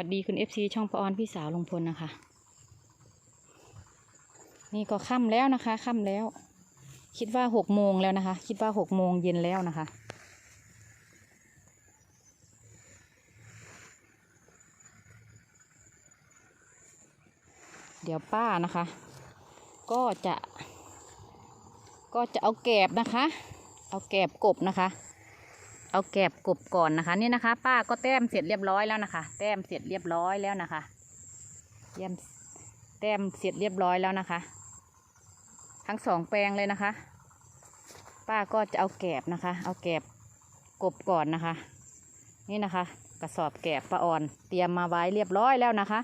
วัสดีคุณเอฟซีช่องปออนพี่สาวลุงพลนะคะ นี่ก็ค่ำแล้วนะคะค่ำแล้ว คิดว่าหกโมงแล้วนะคะ คิดว่าหกโมงเย็นแล้วนะคะ เดี๋ยวป้านะคะ ก็จะ ก็จะเอาแกบนะคะ เอาแกบกบนะคะ เอาแกบกบก่อนนะคะ นี่นะคะ ป้าก็แต้มเสร็จเรียบร้อยแล้วนะคะ แต้มเสร็จเรียบร้อยแล้วนะคะเยี่ยมแต้มเสร็จเรียบร้อยแล้วนะคะ ทั้งสองแปลงเลยนะคะ ป้าก็จะเอาแกบนะคะ เอาแกบกบก่อนนะคะ นี่นะคะ กระสอบแกบป้าอ่อน เตรียมมาไว้เรียบร้อยแล้วนะคะ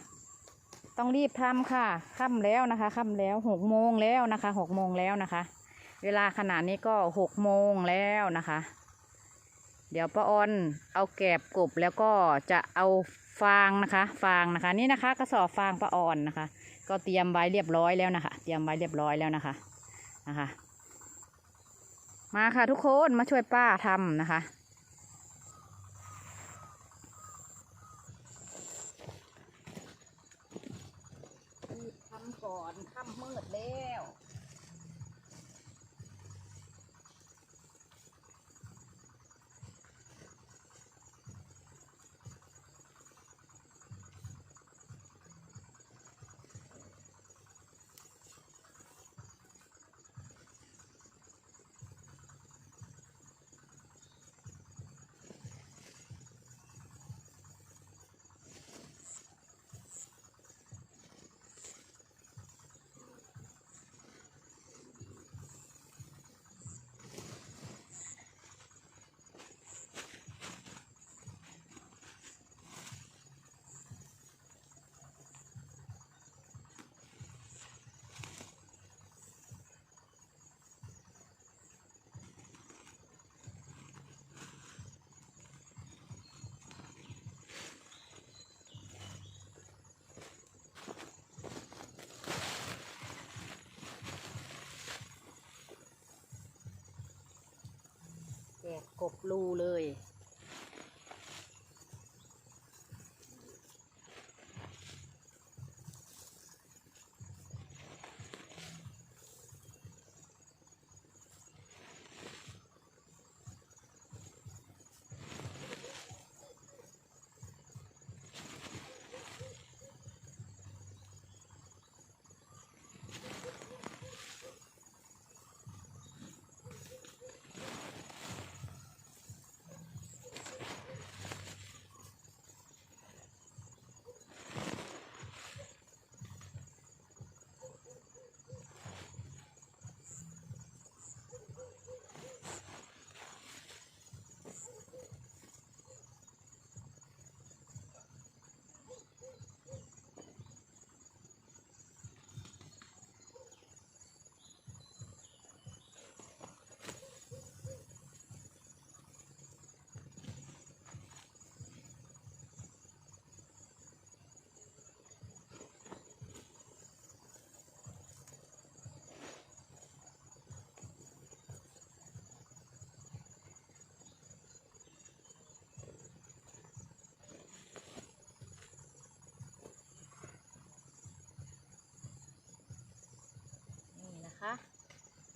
ต้องรีบทำค่ะค่ำแล้วนะคะค่ำแล้วหกโมงแล้วนะคะหกโมงแล้วนะคะ เวลาขนาดนี้ก็หกโมงแล้วนะคะ เดี๋ยวป้าออนเอาแกบกบแล้วก็จะเอาฟางนะคะ ฟางนะคะ นี่นะคะกระสอบฟางป้าออนนะคะ ก็เตรียมไว้เรียบร้อยแล้วนะคะ เตรียมไว้เรียบร้อยแล้วนะคะนะคะ มาค่ะทุกคนมาช่วยป้าทำนะคะทำก่อนค่ำมืดแล้ว กบรูเลย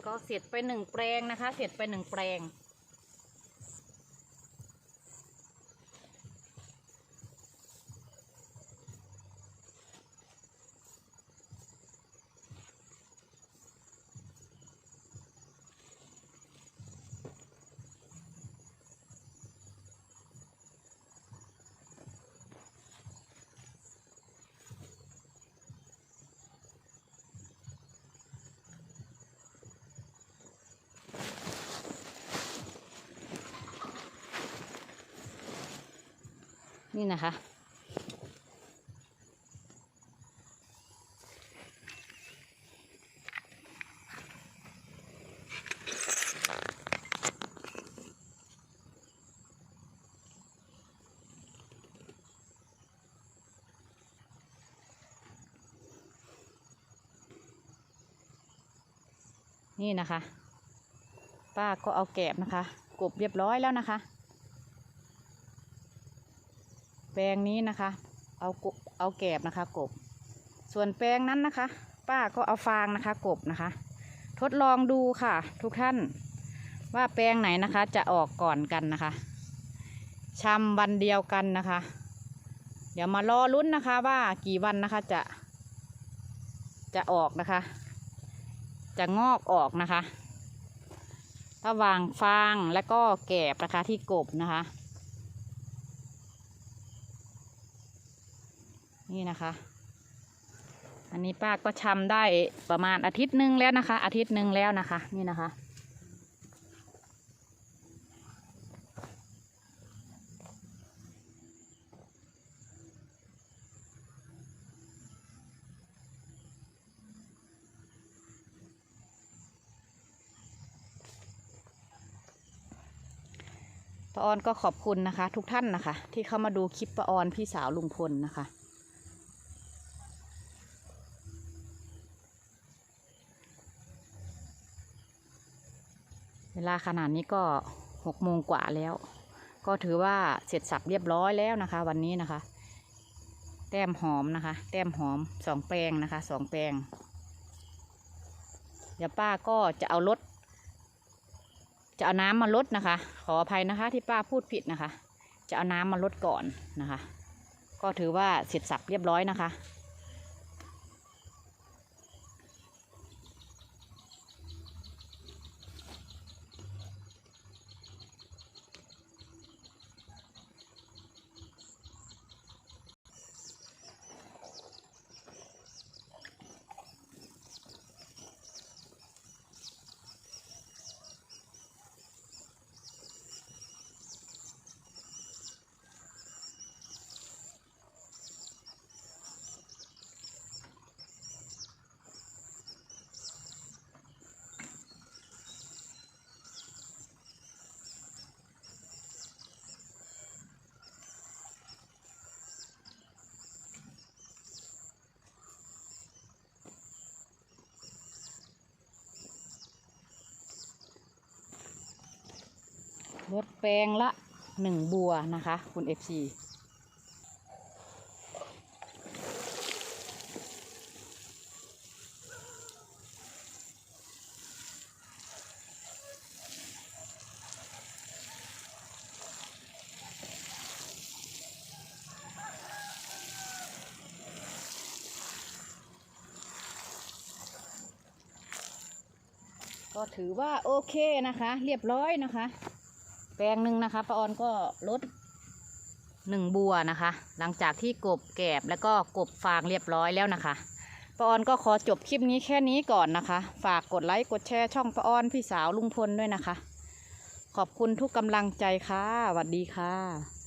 ก็เสร็จไปหนึ่งแปลงนะคะ เสร็จไปหนึ่งแปลง นี่นะคะ นี่นะคะ ป้าก็เอาแกบนะคะ กบเรียบร้อยแล้วนะคะ แปลงนี้นะคะ เอากบเอาแกบนะคะ กบ ส่วนแปลงนั้นนะคะ ป้าก็เอาฟางนะคะ กบนะคะ ทดลองดูค่ะ ทุกท่านว่าแปลงไหนนะคะ จะออกก่อนกันนะคะชำวันเดียวกันนะคะ เดี๋ยวมารอลุ้นนะคะ ว่ากี่วันนะคะจะ จะออกนะคะ จะงอกออกนะคะระหว่างฟางและก็แกบนะคะที่กบนะคะ นี่นะคะ อันนี้ป้าก็ชำได้ประมาณอาทิตย์หนึ่งแล้วนะคะ อาทิตย์หนึ่งแล้วนะคะ นี่นะคะ ป้าออนก็ขอบคุณนะคะ ทุกท่านนะคะ ที่เข้ามาดูคลิปป้าออนพี่สาวลุงพลนะคะ เวลาขนาดนี้ก็หกโมงกว่าแล้ว ก็ถือว่าเสร็จสับเรียบร้อยแล้วนะคะ วันนี้นะคะ แต้มหอมนะคะ แต้มหอมสองแปลงนะคะสองแปลง เดี๋ยวป้าก็จะเอารถจะเอาน้ำมาลดนะคะ ขออภัยนะคะ ที่ป้าพูดผิดนะคะ จะเอาน้ำมาลดก่อนนะคะ ก็ถือว่าเสร็จสับเรียบร้อยนะคะ ลดแปลงละหนึ่งบัวนะคะ คุณเอฟซีก็ถือว่าโอเคนะคะ เรียบร้อยนะคะ แปลงหนึ่งนะคะป้าออนก็ลดหนึ่งบัวนะคะ หลังจากที่กบแกบแล้วก็กบฟางเรียบร้อยแล้วนะคะป้าออนก็ขอจบคลิปนี้แค่นี้ก่อนนะคะ ฝากกดไลค์กดแชร์ช่องป้าออนพี่สาวลุงพลด้วยนะคะ ขอบคุณทุกกำลังใจค่ะสวัสดีค่ะ